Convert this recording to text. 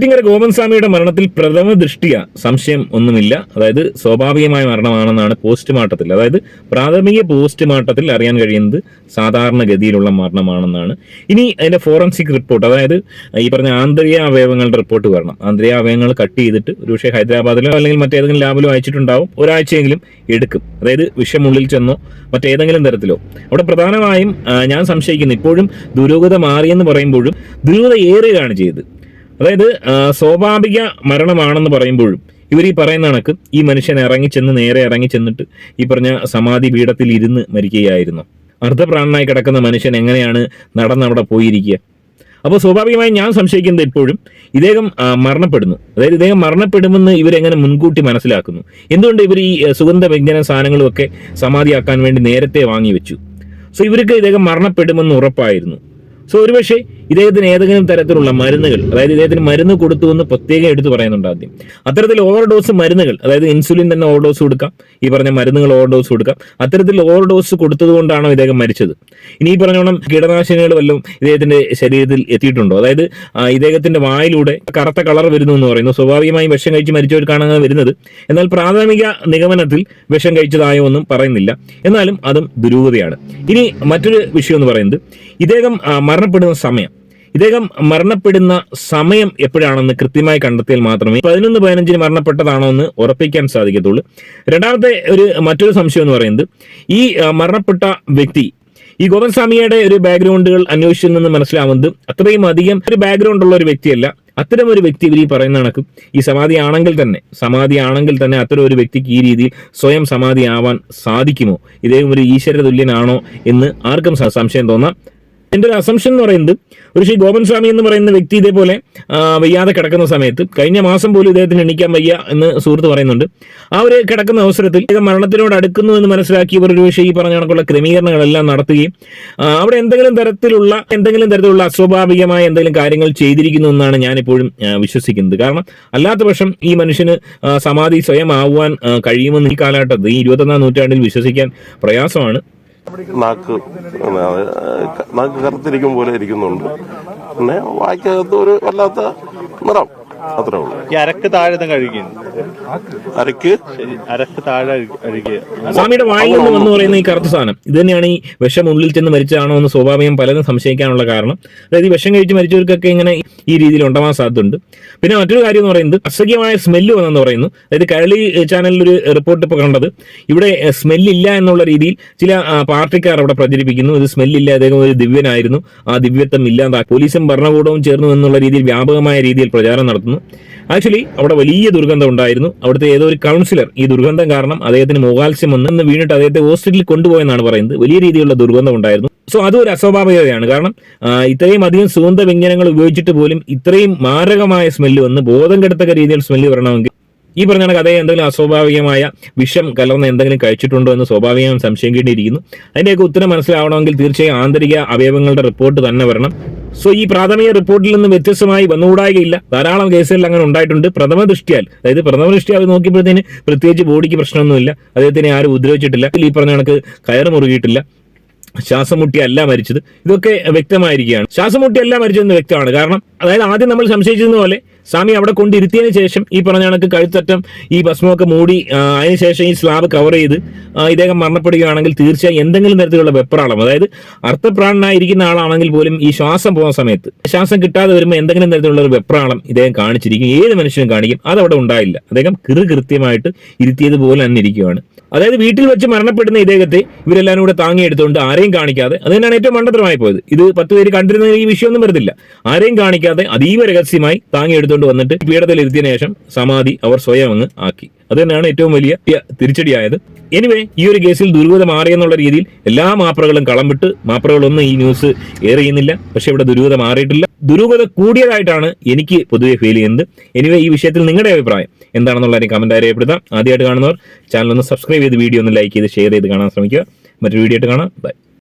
നെയ്യാറ്റിങ്കര ഗോപൻസ്വാമിയുടെ മരണത്തിൽ പ്രഥമ ദൃഷ്ടിയ സംശയം ഒന്നുമില്ല. അതായത് സ്വാഭാവികമായ മരണമാണെന്നാണ് പോസ്റ്റ്മോർട്ടത്തിൽ. അതായത് പ്രാഥമിക പോസ്റ്റ്മോർട്ടത്തിൽ അറിയാൻ കഴിയുന്നത് സാധാരണഗതിയിലുള്ള മരണമാണെന്നാണ്. ഇനി അതിന്റെ ഫോറൻസിക് റിപ്പോർട്ട് അതായത് ഈ പറഞ്ഞ ആന്തരിക അവയവങ്ങളുടെ റിപ്പോർട്ട് വരണം. ആന്തരിക അവയവങ്ങൾ കട്ട് ചെയ്തിട്ട് ഒരുപക്ഷെ ഹൈദരാബാദിലോ അല്ലെങ്കിൽ മറ്റേതെങ്കിലും ലാബിലോ അയച്ചിട്ടുണ്ടാവും. ഒരാഴ്ചയെങ്കിലും എടുക്കും. അതായത് വിഷമുള്ളിൽ ചെന്നോ മറ്റേതെങ്കിലും തരത്തിലോ. അവിടെ പ്രധാനമായും ഞാൻ സംശയിക്കുന്നു. ഇപ്പോഴും ദുരൂഹത മാറിയെന്ന് പറയുമ്പോഴും ദുരൂഹത ഏറുകയാണ് ചെയ്തത്. അതായത് സ്വാഭാവിക മരണമാണെന്ന് പറയുമ്പോഴും ഇവർ ഈ പറയുന്ന കണക്ക് ഈ മനുഷ്യൻ ഇറങ്ങി ചെന്ന് നേരെ ഇറങ്ങി ചെന്നിട്ട് ഈ പറഞ്ഞ സമാധി പീഠത്തിൽ ഇരുന്ന് മരിക്കുകയായിരുന്നു. അർദ്ധപ്രാണനായി കിടക്കുന്ന മനുഷ്യൻ എങ്ങനെയാണ് നടന്നവിടെ പോയിരിക്കുക? അപ്പോൾ സ്വാഭാവികമായും ഞാൻ സംശയിക്കുന്നത് ഇപ്പോഴും ഇദ്ദേഹം മരണപ്പെടുന്നു. അതായത് ഇദ്ദേഹം മരണപ്പെടുമെന്ന് ഇവരെങ്ങനെ മുൻകൂട്ടി മനസ്സിലാക്കുന്നു? എന്തുകൊണ്ട് ഇവർ ഈ സുഗന്ധ വ്യഞ്ജന സാധനങ്ങളുമൊക്കെ സമാധിയാക്കാൻ വേണ്ടി നേരത്തെ വാങ്ങി വെച്ചു സോ ഇവർക്ക് ഇദ്ദേഹം മരണപ്പെടുമെന്ന് ഉറപ്പായിരുന്നു. സോ ഒരുപക്ഷെ ഇദ്ദേഹത്തിന് ഏതെങ്കിലും തരത്തിലുള്ള മരുന്നുകൾ അതായത് ഇദ്ദേഹത്തിന് മരുന്ന് കൊടുത്തു എന്ന് പ്രത്യേകം എടുത്തു പറയുന്നുണ്ട് ആദ്യം. അത്തരത്തിൽ ഓവർഡോസ് മരുന്നുകൾ അതായത് ഇൻസുലിൻ തന്നെ ഓവർഡോസ് കൊടുക്കാം. ഈ പറഞ്ഞ മരുന്നുകൾ ഓവർഡോസ് കൊടുക്കാം. അത്തരത്തിൽ ഓവർഡോസ് കൊടുത്തത് കൊണ്ടാണോ ഇദ്ദേഹം മരിച്ചത്? ഇനി ഈ പറഞ്ഞോണം കീടനാശിനികൾ വല്ലതും ഇദ്ദേഹത്തിന്റെ ശരീരത്തിൽ എത്തിയിട്ടുണ്ടോ? അതായത് ഇദ്ദേഹത്തിന്റെ വായിലൂടെ കറുത്ത കളർ വരുന്നു എന്ന് പറയുന്നു. സ്വാഭാവികമായും വിഷം കഴിച്ച് മരിച്ചവർക്കാണ് വരുന്നത്. എന്നാൽ പ്രാഥമിക നിഗമനത്തിൽ വിഷം കഴിച്ചതായോ ഒന്നും പറയുന്നില്ല. എന്നാലും അതും ദുരൂഹതയാണ്. ഇനി മറ്റൊരു വിഷയം എന്ന് പറയുന്നത് ഇദ്ദേഹം മരണപ്പെടുന്ന സമയം. ഇദ്ദേഹം മരണപ്പെടുന്ന സമയം എപ്പോഴാണെന്ന് കൃത്യമായി കണ്ടെത്തിയാൽ മാത്രമേ പതിനൊന്ന് പതിനഞ്ചിന് മരണപ്പെട്ടതാണോ എന്ന് ഉറപ്പിക്കാൻ സാധിക്കത്തുള്ളൂ. രണ്ടാമത്തെ ഒരു മറ്റൊരു സംശയം എന്ന് പറയുന്നത് ഈ മരണപ്പെട്ട വ്യക്തി ഈ ഗോപൻസ്വാമിയുടെ ഒരു ബാക്ക്ഗ്രൗണ്ടുകൾ അന്വേഷിച്ചു നിന്ന് മനസ്സിലാവുന്നത് അത്രയും അധികം ഒരു ബാക്ക്ഗ്രൗണ്ട് ഉള്ള ഒരു വ്യക്തിയല്ല. അത്തരം ഒരു വ്യക്തി ഇവർ ഈ പറയുന്ന കണക്കും ഈ സമാധി ആണെങ്കിൽ തന്നെ സമാധി ആണെങ്കിൽ തന്നെ അത്തരം ഒരു വ്യക്തിക്ക് ഈ രീതിയിൽ സ്വയം സമാധി ആവാൻ സാധിക്കുമോ? ഇദ്ദേഹം ഒരു ഈശ്വര തുല്യനാണോ എന്ന് ആർക്കും സംശയം തോന്നാം. എന്റെ ഒരു അസംഷൻ എന്ന് പറയുന്നത് ഒരു ശ്രീ ഗോപൻ സ്വാമി എന്ന് പറയുന്ന വ്യക്തി ഇതേപോലെ വയ്യാതെ കിടക്കുന്ന സമയത്ത് കഴിഞ്ഞ മാസം പോലും ഇദ്ദേഹത്തിന് എണീക്കാൻ വയ്യ എന്ന് സുഹൃത്ത് പറയുന്നുണ്ട്. ആ ഒരു കിടക്കുന്ന അവസരത്തിൽ ഇത് മരണത്തിനോട് അടുക്കുന്നു എന്ന് മനസ്സിലാക്കി ഇവർ ഒരു പക്ഷേ ഈ പറഞ്ഞ കണക്കുള്ള ക്രമീകരണങ്ങളെല്ലാം നടത്തുകയും അവിടെ എന്തെങ്കിലും തരത്തിലുള്ള എന്തെങ്കിലും തരത്തിലുള്ള അസ്വാഭാവികമായ എന്തെങ്കിലും കാര്യങ്ങൾ ചെയ്തിരിക്കുന്നു എന്നാണ് ഞാനിപ്പോഴും വിശ്വസിക്കുന്നത്. കാരണം അല്ലാത്ത പക്ഷം ഈ മനുഷ്യന് സമാധി സ്വയം ആവുവാൻ കഴിയുമെന്ന് ഈ കാലഘട്ടത്തിൽ ഈ ഇരുപത്തൊന്നാം നൂറ്റാണ്ടിൽ വിശ്വസിക്കാൻ പ്രയാസമാണ്. നാക്ക് നാക്ക് കറുത്തിരിക്കും പോലെ ഇരിക്കുന്നുണ്ട്. പിന്നെ വായിക്കകത്ത് ഒരു വല്ലാത്ത നിറം അത്രേ ഉള്ളൂ. ഈ അരക്ക് താഴെ നിന്ന് കഴിക്കുന്നു അരക്ക് അരക്ക് താഴെ സ്വാമിയുടെ വായിൽ നിന്ന് വന്നു പറയുന്ന ഈ കറുത്ത സാധനം ഇത് തന്നെയാണ് ഈ വിഷം ഉള്ളിൽ ചെന്ന് മരിച്ചതാണോ എന്ന് സ്വാഭാവികം പലതും സംശയിക്കാനുള്ള കാരണം. അതായത് ഈ വിഷം കഴിച്ച് മരിച്ചവർക്കൊക്കെ ഇങ്ങനെ ഈ രീതിയിൽ ഉണ്ടാവാൻ സാധ്യതയുണ്ട്. പിന്നെ മറ്റൊരു കാര്യം എന്ന് പറയുന്നത് അസഹ്യമായ സ്മെല്ല് വന്നെന്ന് പറയുന്നു. അതായത് കരളി ചാനലിൽ ഒരു റിപ്പോർട്ട് ഇപ്പോൾ കണ്ടത് ഇവിടെ സ്മെല്ലില്ല എന്നുള്ള രീതിയിൽ ചില പാർട്ടിക്കാർ അവിടെ പ്രചരിപ്പിക്കുന്നു. ഇത് സ്മെല്ലില്ല അദ്ദേഹം ഒരു ദിവ്യനായിരുന്നു. ആ ദിവ്യത്വം ഇല്ലാതാക്കി പോലീസും ഭരണകൂടവും ചേർന്നു എന്നുള്ള രീതിയിൽ വ്യാപകമായ രീതിയിൽ പ്രചാരണം നടത്തുന്നു. ആക്ച്വലി അവിടെ വലിയ ദുർഗന്ധം ഉണ്ടായിരുന്നു. അവിടുത്തെ ഏതോ ഒരു കൗൺസിലർ ഈ ദുർഗന്ധം കാരണം അദ്ദേഹത്തിന് മുഖാൽസ്യം വന്ന്. വീണിട്ട് അദ്ദേഹത്തെ ഹോസ്പിറ്റലിൽ കൊണ്ടുപോയെന്നാണ് പറയുന്നത്. വലിയ രീതിയിലുള്ള ദുർഗന്ധം ഉണ്ടായിരുന്നു. സോ അതും ഒരു അസ്വാഭാവികതയാണ്. കാരണം ഇത്രയും അധികം സുഗന്ധ വ്യഞ്ജനങ്ങൾ ഉപയോഗിച്ചിട്ട് പോലും ഇത്രയും മാരകമായ സ്മെല്ല് വന്ന് ബോധം കെടുത്തക്ക രീതിയിൽ സ്മെല്ല് വരണമെങ്കിൽ ഈ പറഞ്ഞ അതേ എന്തെങ്കിലും അസ്വാഭാവികമായ വിഷം കലർന്ന എന്തെങ്കിലും കഴിച്ചിട്ടുണ്ടോ എന്ന് സ്വാഭാവികമായും സംശയിക്കേണ്ടിയിരിക്കുന്നു അതിന്റെയൊക്കെ ഉത്തരം മനസ്സിലാവണമെങ്കിൽ തീർച്ചയായും ആന്തരിക അവയവങ്ങളുടെ റിപ്പോർട്ട് തന്നെ വരണം. സോ ഈ പ്രാഥമിക റിപ്പോർട്ടിൽ നിന്ന് വ്യത്യസ്തമായി വന്നുകൂടായികയില്ല. ധാരാളം കേസുകളിൽ അങ്ങനെ ഉണ്ടായിട്ടുണ്ട്. പ്രഥമ ദൃഷ്ടിയാൽ അതായത് പ്രഥമ ദൃഷ്ടിയാൽ നോക്കിയപ്പോഴത്തേന് പ്രത്യേകിച്ച് ബോഡിക്ക് പ്രശ്നമൊന്നുമില്ല. അദ്ദേഹത്തിനെ ആരും ഉപദ്രവിച്ചിട്ടില്ല. ഈ പറഞ്ഞ കണക്ക് കയറ് മുറുകിയിട്ടില്ല. ശ്വാസം മുട്ടിയല്ല മരിച്ചത്. ഇതൊക്കെ വ്യക്തമായിരിക്കുകയാണ്. ശ്വാസം മുട്ടിയല്ല മരിച്ചതെന്ന് വ്യക്തമാണ്. കാരണം അതായത് ആദ്യം നമ്മൾ സംശയിച്ചതുപോലെ പോലെ സ്വാമി അവിടെ കൊണ്ടിരുത്തിയതിന് ശേഷം ഈ പറഞ്ഞ കണക്ക് കഴുത്തറ്റം ഈ ഭസ്മമൊക്കെ മൂടി അതിന് ശേഷം ഈ സ്ലാബ് കവർ ചെയ്ത് ഇദ്ദേഹം മരണപ്പെടുകയാണെങ്കിൽ തീർച്ചയായും എന്തെങ്കിലും തരത്തിലുള്ള വെപ്രാളം അതായത് അർത്ഥപ്രാണനായിരിക്കുന്ന ആളാണെങ്കിൽ പോലും ഈ ശ്വാസം പോകുന്ന സമയത്ത് ശ്വാസം കിട്ടാതെ വരുമ്പോൾ എന്തെങ്കിലും തരത്തിലുള്ള ഒരു വെപ്രാളം ഇദ്ദേഹം കാണിച്ചിരിക്കും ഏത് മനുഷ്യനും കാണിക്കും അതവിടെ ഉണ്ടായില്ല. അദ്ദേഹം കൃത് കൃത്യമായിട്ട് ഇരുത്തിയതുപോലെ തന്നെ ഇരിക്കുകയാണ്. അതായത് വീട്ടിൽ വെച്ച് മരണപ്പെടുന്ന ഇദ്ദേഹത്തെ ഇവരെല്ലാവരും കൂടെ താങ്ങിയെടുത്തുകൊണ്ട് ആരെയും കാണിക്കാതെ അത് തന്നെയാണ് ഏറ്റവും മണ്ടത്തരമായി പോയത്. ഇത് പത്ത് പേര് കണ്ടിരുന്ന ഈ വിഷയമൊന്നും വരുന്നില്ല ആരെയും കാണിക്കാതെ അതീവ രഹസ്യമായി താങ്ങിയെടുത്തുകൊണ്ട് വന്നിട്ട് പീഠത്തിൽ ഇരുത്തിയതിനു ശേഷം സമാധി അവർ സ്വയം അങ്ങ് ആക്കി. അത് തന്നെയാണ് ഏറ്റവും വലിയ തിരിച്ചടിയായത്. എനിവേ ഈ ഒരു കേസിൽ ദുരൂഹത മാറിയെന്നുള്ള രീതിയിൽ എല്ലാ മാപ്രകളും കളം വിട്ട് മാപ്രകളൊന്നും ഈ ന്യൂസ് എയർ ചെയ്യുന്നില്ല. പക്ഷെ ഇവിടെ ദുരൂഹത മാറിയിട്ടില്ല. ദുരൂഹത കൂടിയതായിട്ടാണ് എനിക്ക് പൊതുവെ ഫീൽ ചെയ്യുന്നത്. എനിവേ ഈ വിഷയത്തിൽ നിങ്ങളുടെ അഭിപ്രായം എന്താണെന്നുള്ള കമന്റ് രേഖപ്പെടുത്താം. ആദ്യമായിട്ട് കാണുന്നവർ ചാനൽ ഒന്ന് സബ്സ്ക്രൈബ് ചെയ്ത് വീഡിയോ ഒന്ന് ലൈക്ക് ചെയ്ത് ഷെയർ ചെയ്ത് കാണാൻ ശ്രമിക്കുക. മറ്റൊരു വീഡിയോ ആയിട്ട് കാണാം. ബൈ